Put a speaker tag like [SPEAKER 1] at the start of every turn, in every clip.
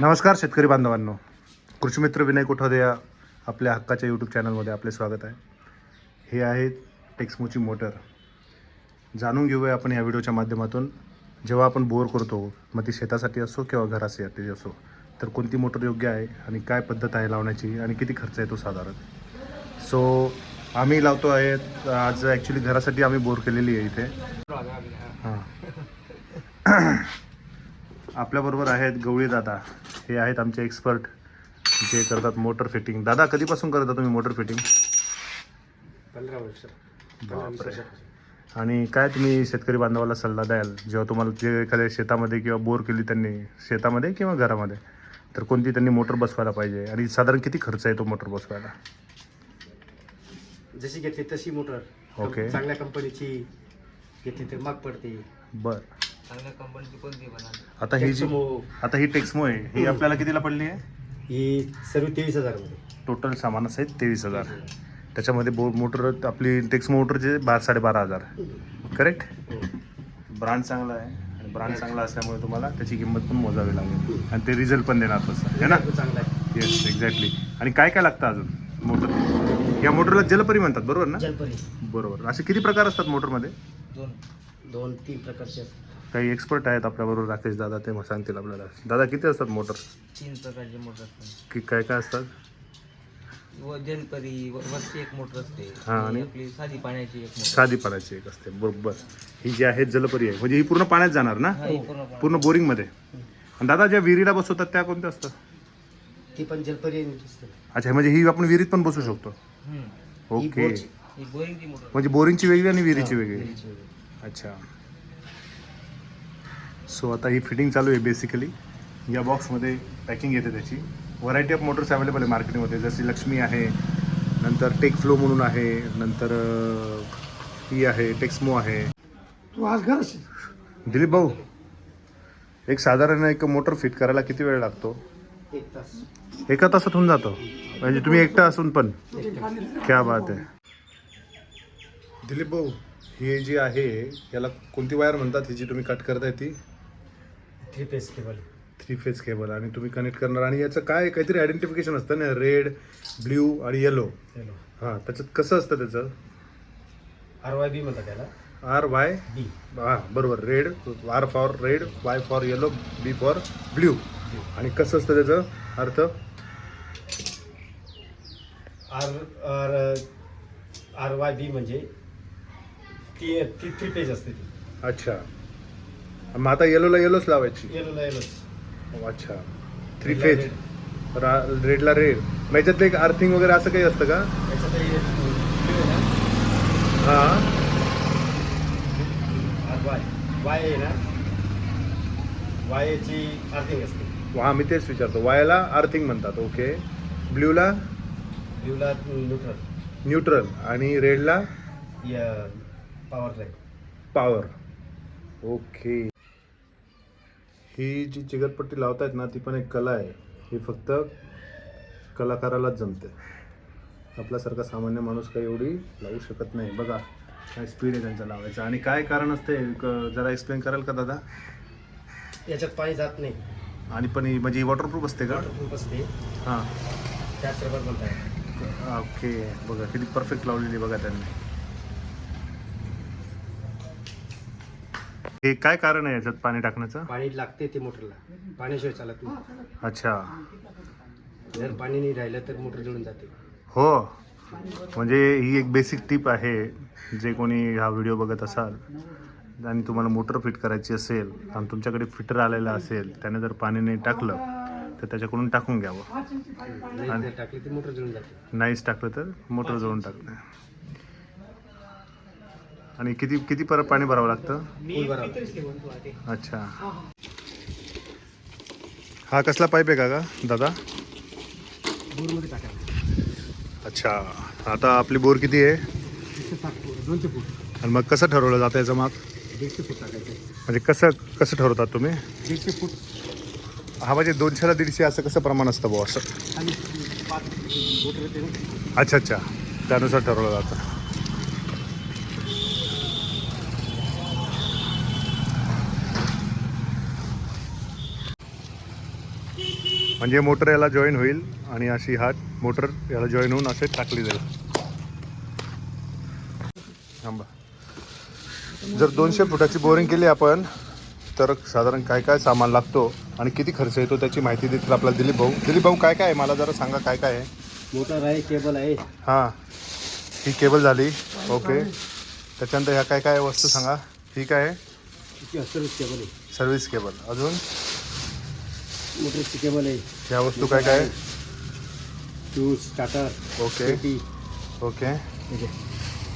[SPEAKER 1] नमस्कार शेतकरी बांधवांनो. कृषीमित्र विनय कोठादे या आपल्या हक्काच्या यूट्यूब चॅनलमध्ये आपले स्वागत आहे. हे आहे टेक्स्मोची मोटर. जाणून घेऊया आपण या व्हिडिओच्या माध्यमातून. जेव्हा आपण बोर करतो मग ती शेतासाठी असो किंवा घरासाठी असो तर कोणती मोटर योग्य आहे आणि काय पद्धत आहे लावण्याची आणि किती खर्च येतो साधारण? सो आम्ही लावतो आहे आज ॲक्च्युली घरासाठी आम्ही बोर केलेली आहे इथे. हां. आपल्याबरोबर आहेत गवळी दादा. हे आहेत आमचे एक्सपर्ट जे करतात मोटर फिटिंग दादा कधीपासून करता तुम्ही मोटर फिटिंग
[SPEAKER 2] पंधरा वर्ष.
[SPEAKER 1] बापरे. आणि काय तुम्ही शेतकरी बांधवाला सल्ला द्याल? जेव्हा तुम्हाला जे एखाद्या शेतामध्ये किंवा बोर केली त्यांनी शेतामध्ये किंवा घरामध्ये तर कोणती त्यांनी मोटर बसवायला पाहिजे? आणि साधारण किती खर्च येतो मोटर बसवायला?
[SPEAKER 2] जशी घेतली तशी मोटर
[SPEAKER 1] ओके.
[SPEAKER 2] चांगल्या कंपनीची घेतली तर महाग पडते.
[SPEAKER 1] बर.
[SPEAKER 3] चांगल्या कंपनीची कोणती म्हणा
[SPEAKER 1] आता ही जी
[SPEAKER 2] Texmo
[SPEAKER 1] आता ही टेक्समो आहे. ही आपल्याला कितीला पडली आहे?
[SPEAKER 2] ही सर्व तेवीस हजारमध्ये
[SPEAKER 1] टोटल सामान आहेत तेवीस हजार. त्याच्यामध्ये बो मोटर आपली टेक्समो मोटरचे बारा साडेबारा हजार. करेक्ट ब्रांड चांगला आहे. आणि ब्रांड चांगला असल्यामुळे तुम्हाला त्याची किंमत पण मोजावी लागेल. आणि ते रिझल्ट पण देणार तसं. आहे ना?
[SPEAKER 2] चांगला आहे.
[SPEAKER 1] येस एक्झॅक्टली आणि काय काय लागतं अजून? मोटर या मोटरला जलपरी म्हणतात बरोबर ना?
[SPEAKER 2] जलपरी.
[SPEAKER 1] बरोबर. असे किती प्रकार असतात मोटरमध्ये
[SPEAKER 3] दोन
[SPEAKER 2] दोन तीन प्रकारचे.
[SPEAKER 1] काही एक्सपर्ट आहेत आपल्याबरोबर राकेश दादा ते मग सांगतील आपल्याला. दादा किती असतात मोटर
[SPEAKER 3] तीन प्रकारचे मोटर असतात.
[SPEAKER 1] की काय काय असतात?
[SPEAKER 3] व जलपरी व- वरची एक मोटर असते.
[SPEAKER 1] हा, आणि?
[SPEAKER 3] आपली साधी पाण्याची एक मोटर
[SPEAKER 1] साधी पाण्याची एक असते बरोबर. ही जी आहे जलपरी आहे म्हणजे ही पूर्ण पाण्यात जाणार ना?
[SPEAKER 3] हा, ही पूर्ण पाण्यात.
[SPEAKER 1] पूर्ण बोरिंगमध्ये. आणि दादा ज्या विहिरीला बसवतात त्या कोणत्या असतात?
[SPEAKER 2] ती पण जलपरी.
[SPEAKER 1] अच्छा म्हणजे ही आपण विहिरीत पण बसू शकतो.
[SPEAKER 3] हम्म.
[SPEAKER 1] ओके.
[SPEAKER 2] बोरची.
[SPEAKER 3] ही बोरिंगची मोटर
[SPEAKER 1] म्हणजे बोरिंगची वेगळी आणि विहिरीची वेगळी. अच्छा. सो आता ही फिटिंग चालू आहे बेसिकली या बॉक्समध्ये पॅकिंग येते त्याची. व्हरायटी ऑफ मोटर्स अवेलेबल आहे मार्केटमध्ये जशी लक्ष्मी आहे नंतर टेक फ्लो म्हणून आहे नंतर ही आहे टेक्समो आहे.
[SPEAKER 2] तू आज घर
[SPEAKER 1] दिलीप भाऊ एक साधारण एक मोटर फिट करायला किती वेळ लागतो?
[SPEAKER 2] एक तास.
[SPEAKER 1] एका तासात होऊन जातो. म्हणजे तुम्ही एकटा असून पण. क्या बात आहे. दिलीप भाऊ ही जी आहे याला कोणती वायर म्हणतात? ही जी तुम्ही कट करताय ती?
[SPEAKER 2] Three phase cable.
[SPEAKER 1] Three phase cable आणि तुम्ही कनेक्ट करणार. आणि याचं काय काहीतरी आयडेंटिफिकेशन असतं ना रेड ब्ल्यू आणि येलो
[SPEAKER 2] हॅलो
[SPEAKER 1] हां त्याच्यात कसं असतं त्याचं?
[SPEAKER 2] आर वाय बी म्हणतात त्याला.
[SPEAKER 1] आर वाय
[SPEAKER 2] बी
[SPEAKER 1] हां बरोबर. Red R for red Y for yellow B for blue आणि कसं असतं त्याचं? अर्थ?
[SPEAKER 2] R R R Y B म्हणजे ती ती थ्री पेज असते ती.
[SPEAKER 1] अच्छा. मग आता येलोला येलोच लावायची.
[SPEAKER 2] येलोला येलोच
[SPEAKER 1] ओ, अच्छा. थ्री फेज रा रेडला रेड मग याच्यातलं एक अर्थिंग वगैरे असं काही असतं का?
[SPEAKER 2] त्याच्यात हे आहे ना?
[SPEAKER 1] हां.
[SPEAKER 2] वाय वाय आहे ना? वायची अर्थिंग असते.
[SPEAKER 1] हां मी तेच विचारतो. वायला अर्थिंग म्हणतात. ओके ब्ल्यूला
[SPEAKER 2] ब्ल्यूला न्यूट्रल
[SPEAKER 1] न्यूट्रल आणि रेडला
[SPEAKER 2] पॉवर
[SPEAKER 1] पॉवर ओके ही जी चिगटपट्टी लावतायत ना ती पण एक कला आहे. ही फक्त कलाकारालाच जमते. आपल्यासारखा सामान्य माणूस काही एवढी लावू शकत नाही. बघा काय स्पीड आहे त्यांचा लावायचा. आणि काय कारण असते? जरा एक्सप्लेन कराल का दादा?
[SPEAKER 2] याच्यात पाणी जात नाही.
[SPEAKER 1] आणि पण ही म्हणजे वॉटरप्रूफ असते का?
[SPEAKER 2] वॉटरप्रूफ असते.
[SPEAKER 1] हां.
[SPEAKER 2] त्याच रबर म्हणतात
[SPEAKER 1] ओके. बघा किती परफेक्ट लावलेली बघा त्यांनी. हे काय कारण आहे याच्यात पाणी टाकण्याचं?
[SPEAKER 2] पाणी लागते ते मोटरला. पाण्याशिवाय चालत नाही.
[SPEAKER 1] अच्छा.
[SPEAKER 2] जर पाणी नाही राहिलं तर मोटर जळून जाते.
[SPEAKER 1] हो. म्हणजे ही एक बेसिक टिप आहे. जे कोणी हा व्हिडिओ बघत असाल आणि तुम्हाला मोटर फिट करायची असेल आणि तुमच्याकडे फिटर आलेला असेल त्याने जर पाणी नाही टाकलं तर त्याच्याकडून टाकून घ्यावं.
[SPEAKER 2] नाही जर टाकली तर मोटर जळून जाते.
[SPEAKER 1] नाहीच टाकलं तर मोटर जळून टाकणं आणि किती किती परत पाणी भरावं लागतं? अच्छा. हा कसला पाईप आहे का का दादा?
[SPEAKER 2] बोरमध्ये टाकायला
[SPEAKER 1] अच्छा. आता आपली बोर किती आहे?
[SPEAKER 2] एकशे साठ फूट दोनशे फूट.
[SPEAKER 1] आणि मग कसं ठरवलं जातं याचं माप?
[SPEAKER 2] दीडशे फूट टाकायचं.
[SPEAKER 1] म्हणजे कसं कसं ठरवतात तुम्ही?
[SPEAKER 2] दीडशे फूट.
[SPEAKER 1] हा म्हणजे दोनशेला दीडशे असं कसं प्रमाण असतं भाऊ असं?
[SPEAKER 2] आणि पाच
[SPEAKER 1] अच्छा अच्छा. त्यानुसार ठरवलं जातं. म्हणजे मोटर याला जॉईन होईल आणि अशी हा मोटर याला जॉईन होऊन असे टाकली जाईल. थांबा. जर दोनशे फुटाची बोरिंग केली आपण तर साधारण काय काय सामान लागतो आणि किती खर्च येतो त्याची माहिती देतील आपल्याला दिलीप भाऊ. दिलीप भाऊ काय काय? आहे मला जरा सांगा काय काय आहे.
[SPEAKER 2] मोटर आहे केबल आहे.
[SPEAKER 1] हां. ही केबल झाली. ओके त्याच्यानंतर ह्या काय काय वस्तू सांगा. ही काय आहे?
[SPEAKER 2] केबल आहे.
[SPEAKER 1] Service cable. अजून?
[SPEAKER 2] केबल आहे.
[SPEAKER 1] ह्या वस्तू काय काय?
[SPEAKER 2] फ्यूज स्टार्टर
[SPEAKER 1] ओके
[SPEAKER 2] पेटी
[SPEAKER 1] ओके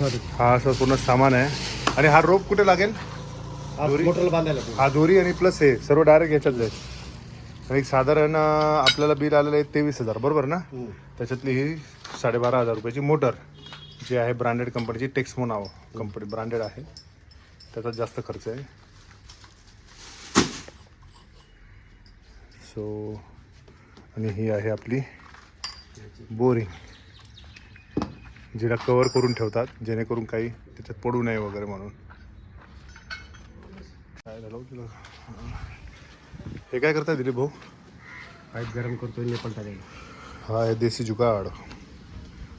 [SPEAKER 2] हा
[SPEAKER 1] हा असं पूर्ण सामान आहे. आणि हा रोप कुठे लागेल? दोरी?
[SPEAKER 2] मोटरला बांधायला लागतो.
[SPEAKER 1] हा दोरी आणि प्लस हे सर्व डायरेक्ट याच्यात जाईल आणि एक साधारण अं, आपल्याला बिल आलेलं आहे तेवीस हजार. बरोबर ना?
[SPEAKER 2] हम्म.
[SPEAKER 1] त्याच्यातली ही साडेबारा हजार रुपयाची मोटर जी आहे ब्रँडेड कंपनीची टेक्समो नाव कंपनी ब्रँडेड आहे. त्याचा जास्त खर्च आहे. सो आणि ही आहे आपली बोरिंग जिला कवर करून ठेवतात जेणेकरून काही त्याच्यात पडू नये वगैरे म्हणून. काय झालं हो तुला? हे काय करताय दिलीप भाऊ?
[SPEAKER 2] पाईप गरम करतो नेपाळता
[SPEAKER 1] हा आहे देसी जुगाड.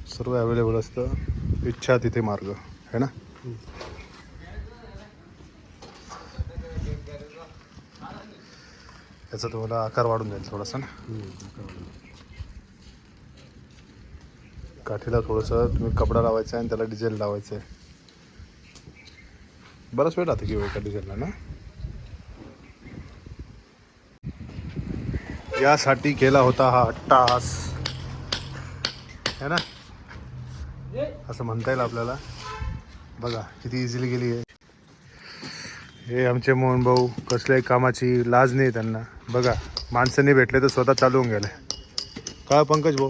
[SPEAKER 1] सर्व अवेलेबल असतं. इच्छा तिथे मार्ग है ना? याचा तुम्हाला आकार वाढून जाईल थोडासा ना. काठीला थोडंसं तुम्ही कपडा लावायचा आहे आणि त्याला डिझेल लावायचं आहे बराच वेळ राहते किंवा एका डिझेलला ना? यासाठी केला होता हा टास. है ना? असं म्हणता येईल आपल्याला. बघा किती इझिली गेली आहे. हे आमचे मोहन भाऊ कसल्याही कामाची लाज नाही त्यांना. बघा माणसं नाही भेटले तर स्वतः चालवून गेले. काय पंकज भाऊ?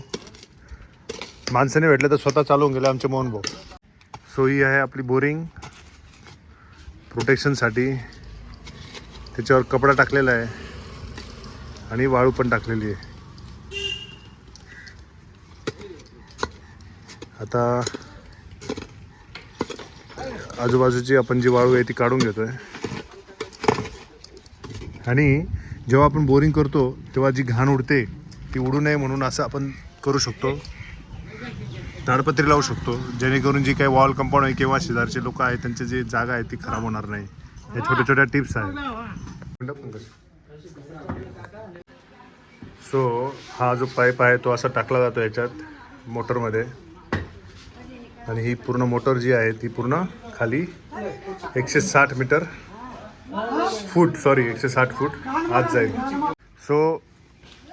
[SPEAKER 1] माणसं नाही भेटले तर स्वतः चालवून गेले आमचे मोहन भाऊ. सो ही आहे आपली बोरिंग. प्रोटेक्शनसाठी त्याच्यावर कपडा टाकलेला आहे. आणि वाळू पण टाकलेली आहे. आता आजूबाजूची आपण जी वाळू आहे ती काढून घेतोय. आणि जेव्हा आपण बोरिंग करतो तेव्हा जी घाण उडते ती उडू नये म्हणून असं आपण करू शकतो. ताडपत्री लावू शकतो. जेणेकरून जी काही वॉल कंपाऊंड आहे किंवा शेजारचे लोक आहेत त्यांची जी जागा आहे ती खराब होणार नाही. या छोट्या छोट्या टिप्स आहेत. सो हा जो पाईप आहे तो असा टाकला जातो याच्यात मोटरमध्ये. आणि ही पूर्ण मोटर जी आहे ती पूर्ण खाली एकशे साठ मीटर फूट सॉरी एकशे साठ फूट आत जाईल सो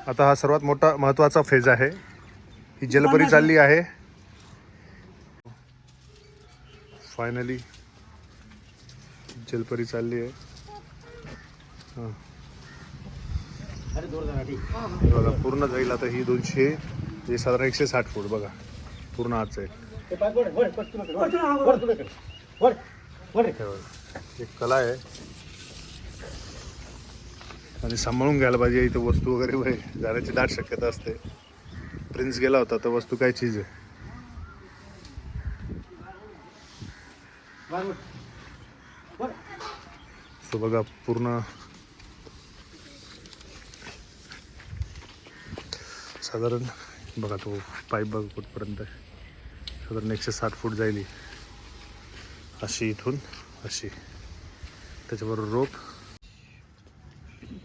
[SPEAKER 1] आता हा सर्वात मोठा महत्त्वाचा फेज आहे ही जलपरी चालली आहे फायनली जलपरी चालली आहे बघा पूर्ण जाईल आता ही दोनशे हे साधारण एकशे साठ फूट बघा पूर्ण आत जाईल
[SPEAKER 2] एक कला आहे वर वर तुला कर, वर वर तुला कर. वर वर रे.
[SPEAKER 1] हे बघा एक कला आहे आणि सांभाळून घ्यायला पाहिजे इथं वस्तू वगैरे वय जाण्याची दाट शक्यता असते. प्रिन्स गेला होता तर वस्तू काय चीज आहे? सो बघा पूर्ण साधारण बघा तो पाईप बघा कुठपर्यंत साधारण एकशे साठ फूट जाईल अशी इथून अशी. त्याच्याबरोबर रोप.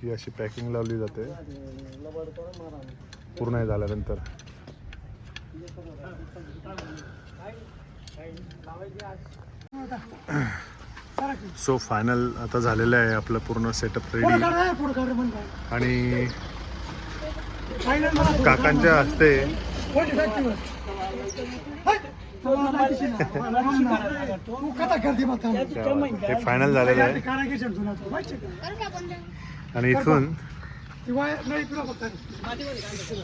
[SPEAKER 1] ही अशी पॅकिंग लावली जाते. पूर्ण हे झाल्यानंतर. सो फायनल आता झालेलं आहे आपलं पूर्ण सेटअप रेडी आणि काकांच्या हस्ते हे फायनल झालेलं आहे. आणि इथून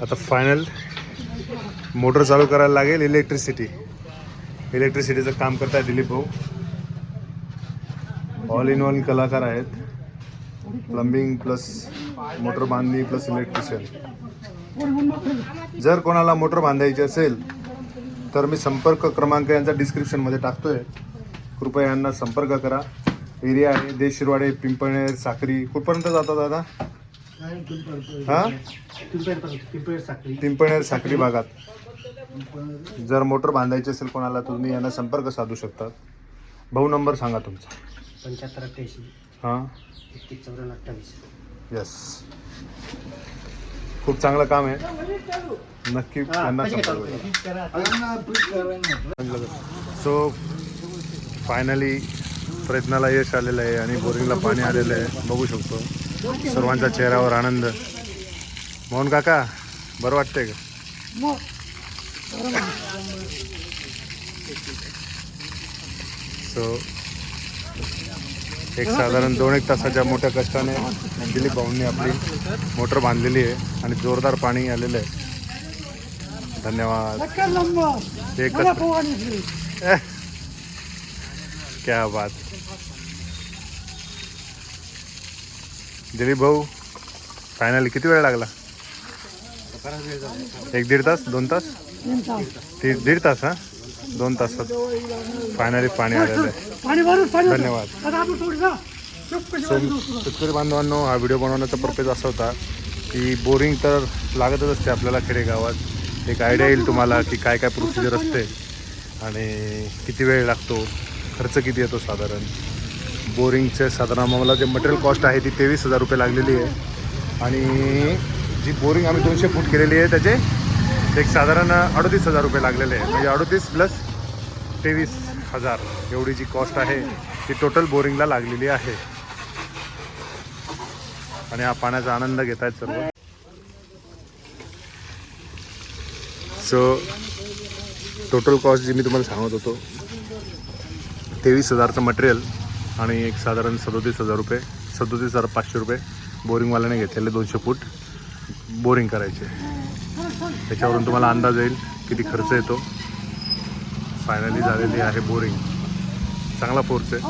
[SPEAKER 1] आता फायनल मोटर चालू करायला लागेल इलेक्ट्रिसिटी इलेक्ट्रिसिटीचं काम करताय दिलीप भाऊ. ऑल इन वन कलाकार आहेत. प्लंबिंग प्लस मोटर बांधणी प्लस इलेक्ट्रिशियन जर कोणाला मोटर बांधायची असेल तर मी संपर्क क्रमांक यांचा डिस्क्रिप्शनमध्ये टाकतोय. कृपया यांना संपर्क करा. एरिया आहे देश शिरवाडे पिंपळनेर साक्री. कुठपर्यंत जातात दादा? हा? पिंपळनेर साखरी भागात. जर मोटर बांधायची असेल कोणाला तुम्ही यांना संपर्क साधू शकता. भाऊ नंबर सांगा तुमचा.
[SPEAKER 2] पंच्याहत्तर अठ्ठ्याऐंशी.
[SPEAKER 1] हां?
[SPEAKER 2] एकतीस चौऱ्याण्णव अठ्ठावीस.
[SPEAKER 1] येस खूप चांगलं काम आहे. नक्की करा. सो फायनली प्रयत्नाला यश आलेलं आहे आणि बोरिंगला पाणी आलेलं आहे. बघू शकतो. सर्वांच्या चेहऱ्यावर आनंद. मोहन काका बरं वाटतंय का? सो एक साधारण दोन एक तासाच्या मोठ्या कष्टाने दिलीप भाऊंनी आपली मोटर बांधलेली आहे आणि जोरदार पाणी आलेलं आहे. धन्यवाद. एक क्या बात. दिलीप भाऊ फायनली किती वेळ लागला? एक दीड तास दोन तास? ती दीड तास हा? दोन तासात फायनली पाणी आलेलं आहे. धन्यवाद. सो शेतकरी बांधवांनो हा व्हिडिओ बनवण्याचा पर्पज असा होता की बोरिंग तर लागतच असते आपल्याला खेडेगावात. एक आयडिया येईल तुम्हाला की काय काय प्रोसिजर असते आणि किती वेळ लागतो खर्च किती येतो साधारण. बोरिंगचे साधारण आम्हाला जे मटेरियल कॉस्ट आहे ती तेवीस हजार रुपये लागलेली आहे. आणि जी बोरिंग आम्ही दोनशे फूट केलेली आहे त्याचे एक साधारण अडतीस हजार रुपये लागलेले आहे म्हणजे अडतीस प्लस तेवीस हजार एवढी जी कॉस्ट आहे ती टोटल बोरिंगला लागलेली आहे. आणि हा पाण्याचा आनंद घेत आहेत सर्व. सो टोटल कॉस्ट जी मी तुम्हाला सांगत होतो तेवीस हजारचं मटेरियल आणि एक साधारण सदोतीस हजार रुपये सदोतीस हजार पाचशे रुपये बोरिंगवाल्याने घेतलेले दोनशे फूट बोरिंग करायचे. त्याच्यावरून तुम्हाला अंदाज येईल किती खर्च येतो. फायनली झालेली आहे बोरिंग चांगला फोर्स आहे.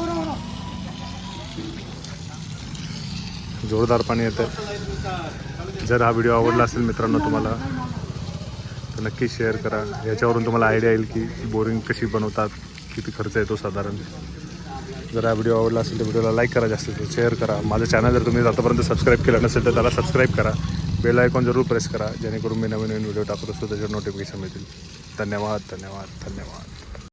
[SPEAKER 1] जोरदार पाणी येतं जर हा व्हिडिओ आवडला असेल मित्रांनो तुम्हाला तर नक्की शेअर करा. याच्यावरून तुम्हाला आयडिया येईल की बोरिंग कशी बनवतात किती खर्च येतो साधारण. जर हा व्हिडिओ आवडला असेल तर व्हिडिओला लाईक करा जास्तीत जास्त शेअर करा. माझं चॅनल जर तुम्ही आतापर्यंत सबस्क्राईब केलं नसेल तर त्याला सबस्क्राईब करा. बेल आयकॉन जरूर प्रेस करा जेणेकरून मी नवीन नवीन व्हिडिओ टाकत असतो त्याच्यावर नोटिफिकेशन मिळतील. धन्यवाद धन्यवाद धन्यवाद.